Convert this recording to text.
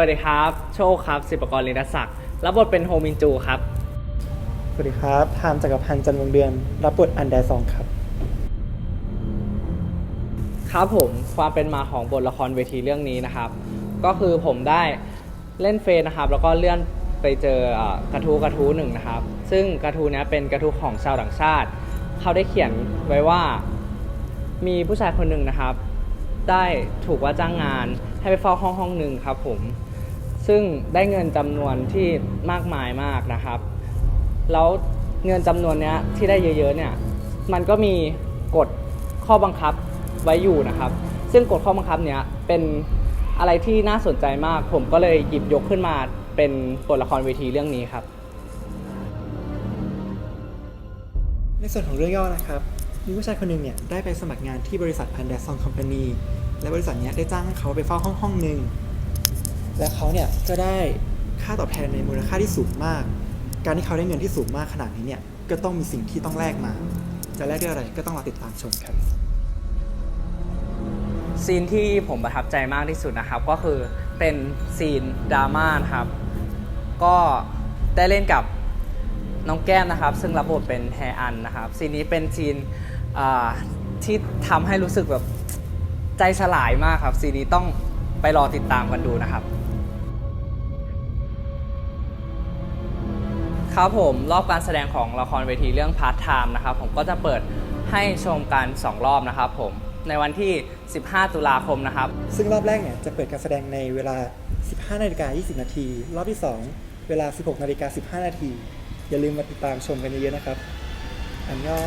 วัสดีครับ โชคครับ สิบประกรณ์ลินศักดิ์รับบทเป็นโฮมินจูครับ สวัสดีครับทามจักรพันธ์จันทร์วงเดือน รับบทอันแดซองครับ ครับผมความเป็นมาของบทละครเวทีเรื่องนี้นะครับ ก็คือผมได้เล่นเฟซนะครับ แล้วก็เลื่อนไปเจอเอ่อกระทู้กระทู้หนึ่งนะครับ ซึ่งกระทู้เนี้ยเป็นกระทู้ของชาวต่างชาติ เขาได้เขียนไว้ว่า มีผู้ชายคนหนึ่งนะครับ ได้ถูกว่าจ้างงานให้ไปเฝ้าห้องห้องหนึ่งครับผม ซึ่งได้เงินจำนวนที่มากมายมากนะครับ แล้วเงินจำนวนเนี้ยที่ได้เยอะๆเนี่ย มันก็มีกฎข้อบังคับไว้อยู่นะครับ ซึ่งกฎข้อบังคับเนี้ยเป็นอะไรที่น่าสนใจมาก ผมก็เลยหยิบยกขึ้นมาเป็นบทละครเวทีเรื่องนี้ครับ ในส่วนของเรื่องย่อนะครับ มีผู้ชายคนหนึ่งเนี่ยได้ไปสมัครงานที่บริษัทอันแดซองคอมพานีและบริษัทเนี้ยได้จ้างเขาไปเฝ้าห้องห้องหนึ่งและเขาเนี่ยก็ได้ค่าตอบแทนในมูลค่าที่สูงมาก การที่เขาได้เงินที่สูงมากขนาดนี้เนี่ยก็ต้องมีสิ่งที่ต้องแลกมา จะแลกด้วยอะไรก็ต้องรอติดตามชมครับซีนที่ผมประทับใจมากที่สุดนะครับ ก็คือเป็นซีนดราม่านะครับ ก็ได้เล่นกับน้องแก้มนะครับ ซึ่งรับบทเป็นแฮอันนะครับ ซีนนี้เป็นซีน ที่ทำให้รู้สึกแบบใจสลายมากครับ ซีนนี้ต้องไปรอติดตามกันดูนะครับ ครับผมรอบการแสดงของละครเวทีเรื่องพาร์ทไทม์นะครับ ผมก็จะเปิดให้ชมกัน 2 รอบนะครับผมในวันที่ 15 ตุลาคมนะครับ ซึ่งรอบแรกเนี่ยจะเปิดการแสดงในเวลา 15นาฬิกา20 นาที รอบที่ 2 เวลา 16นาฬิกา15 นาที อย่าลืมมาติดตามชมกันเยอะๆนะครับ อันยอ